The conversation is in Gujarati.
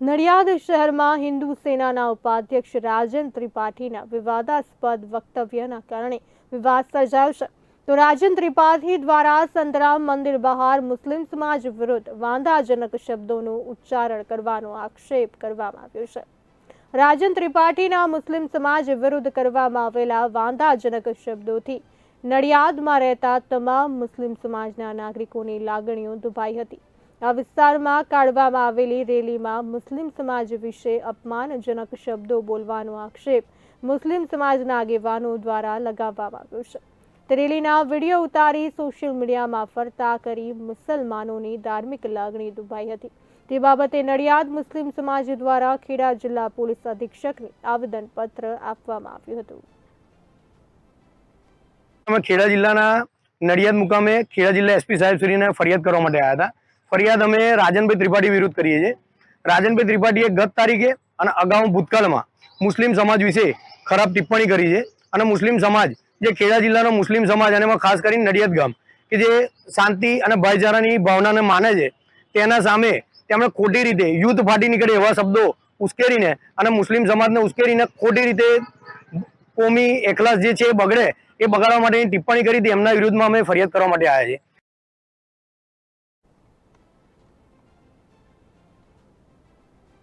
નડિયાદ શહેરમાં હિન્દુ સેનાના ઉપાધ્યક્ષ રાજન ત્રિપાઠીના વિવાદાસ્પદ વક્તવ્યના કારણે વિવાદ સર્જાયો છે. તો રાજન ત્રિપાઠી દ્વારા સંતરામ મંદિર બહાર મુસ્લિમ સમાજ વિરુદ્ધ વાંધાજનક શબ્દોનું ઉચ્ચારણ કરવાનો આક્ષેપ કરવામાં આવ્યો છે. રાજન ત્રિપાઠીના મુસ્લિમ સમાજ વિરુદ્ધ કરવામાં આવેલા વાંધાજનક શબ્દોથી નડિયાદમાં રહેતા તમામ મુસ્લિમ સમાજના નાગરિકોની લાગણીઓ દુભાઈ હતી. આ વિસ્તારમાં કાઢવામાં આવેલી રેલીમાં મુસ્લિમ સમાજ વિશે અપમાનજનક શબ્દો બોલવાનો આક્ષેપ મુસ્લિમ સમાજના આગેવાનો દ્વારા લગાવવામાં આવ્યો છે. રેલીના વીડિયો ઉતારી સોશિયલ મીડિયામાં ફરતા કરી મુસલમાનોની ધાર્મિક લાગણી દુભાઈ હતી. તે બાબતે નડિયાદ મુસ્લિમ સમાજ દ્વારા ખેડા જિલ્લા પોલીસ અધિક્ષકને આવેદનપત્ર આપવામાં આવ્યું હતું. ખેડા જિલ્લાના નડિયાદ મુકામે ખેડા જિલ્લા એસપી સાહેબ શ્રીને ફરિયાદ કરવા માટે આવ્યા હતા. ફરિયાદ અમે રાજનભાઈ ત્રિપાઠી વિરુદ્ધ કરીએ છીએ. રાજનભાઈ ત્રિપાઠીએ ગત તારીખે અને અગાઉ ભૂતકાળમાં મુસ્લિમ સમાજ વિશે ખરાબ ટિપ્પણી કરી છે. અને મુસ્લિમ સમાજ, જે ખેડા જિલ્લાનો મુસ્લિમ સમાજ અને એમાં ખાસ કરીને નડિયાદ ગામ, કે જે શાંતિ અને ભાઈચારાની ભાવનાને માને છે, તેના સામે તેમણે ખોટી રીતે યુદ્ધ ફાટી નીકળે એવા શબ્દો ઉશ્કેરીને અને મુસ્લિમ સમાજને ઉશ્કેરીને ખોટી રીતે કોમી એકલાસ જે છે એ બગડે એ બગાડવા માટેની ટિપ્પણી કરી હતી. એમના વિરુદ્ધમાં અમે ફરિયાદ કરવા માટે આવ્યા છીએ.